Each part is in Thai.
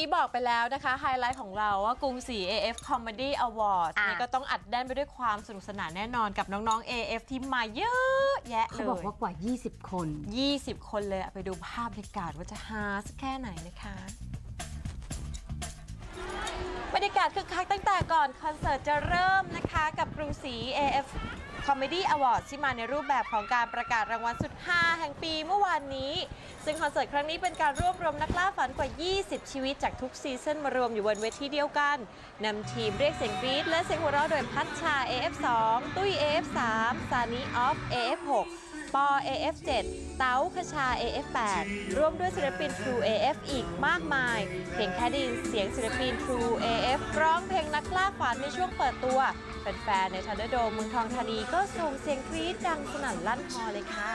กี้บอกไปแล้วนะคะไฮไลท์ของเราว่ากรุงศรี AF Comedy Awards อะ นี่ก็ต้องอัดแน่นไปด้วยความสนุกสนานแน่นอนกับน้องๆ AF ที่มาเยอะแยะเขาเลบอกยว่ากว่า 20 คน 20 คนเลยอะไปดูภาพบรรยากาศว่าจะฮาสักแค่ไหนนะคะบรรยากาศคึกคักตั้งแต่ก่อนคอนเสิร์ตจะเริ่มนะคะ กับกรุงศรี AF Comedy Awards ที่มาในรูปแบบของการประกาศรางวัลสุดฮาแห่งปีเมื่อวานนี้ ซึ่งคอนเสิร์ตครั้งนี้เป็นการรวบรวมนักล่าฝันกว่า 20 ชีวิตจากทุกซีซันมารวมอยู่บนเวทีเดียวกันนำทีมเรียกเสียงกรี๊ดและเสียงหัวเราะโดยพัชชา AF2 ตุ้ย AF3 ซานีออฟ AF6 ปอ AF7 เต้าคชา AF8 ร่วมด้วยศิลปิน True AF อีกมากมาย เพียงแค่ดินเสียงศิลปิน True AF ร้องเพลงนักล่าฝันในช่วงเปิดตัว แฟนๆในทันเดอร์โดมเมืองทองธานีก็ส่งเสียงกรี๊ดดังสนั่นลั่นฮอเลยค่ะ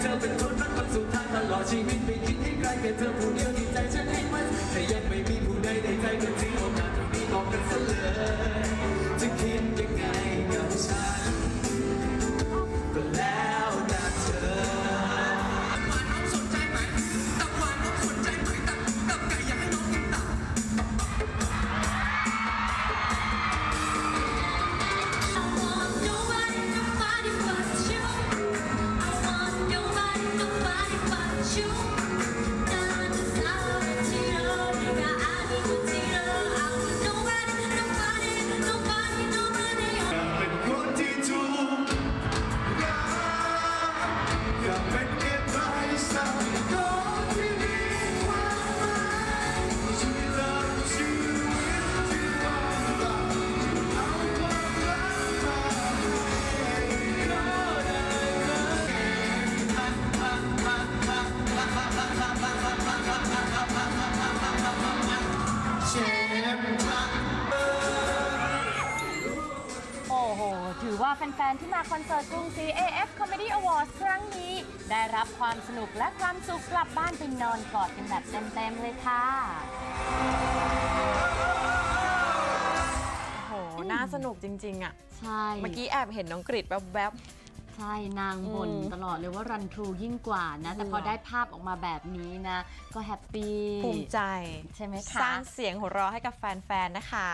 เธอเป็นคนรักคนสุดท้ายตลอดชีวิตไม่คิดให้ใครแค่เธอผู้เดียว ถือว่าแฟนๆ ที่มาคอนเสิร์ตกรุงศรี AF Comedy Awards ครั้งนี้ ได้รับความสนุกและความสุขกลับบ้านไปนอนกอดกันแบบเต็มๆ เลยค่ะ โอ้โห น่าสนุกจริง ๆ อะ ใช่ เมื่อกี้แอบเห็นน้องกริดแวบใช่ นางบ่นอืมตลอดเลยว่ารันทรูยิ่งกว่านะ แต่พอเหรอได้ภาพออกมาแบบนี้นะ ก็แฮปปี้ๆภูมิใจ ใช่ไหมสร้าคะงเสียงหัวเราะให้กับแฟน ๆ นะคะ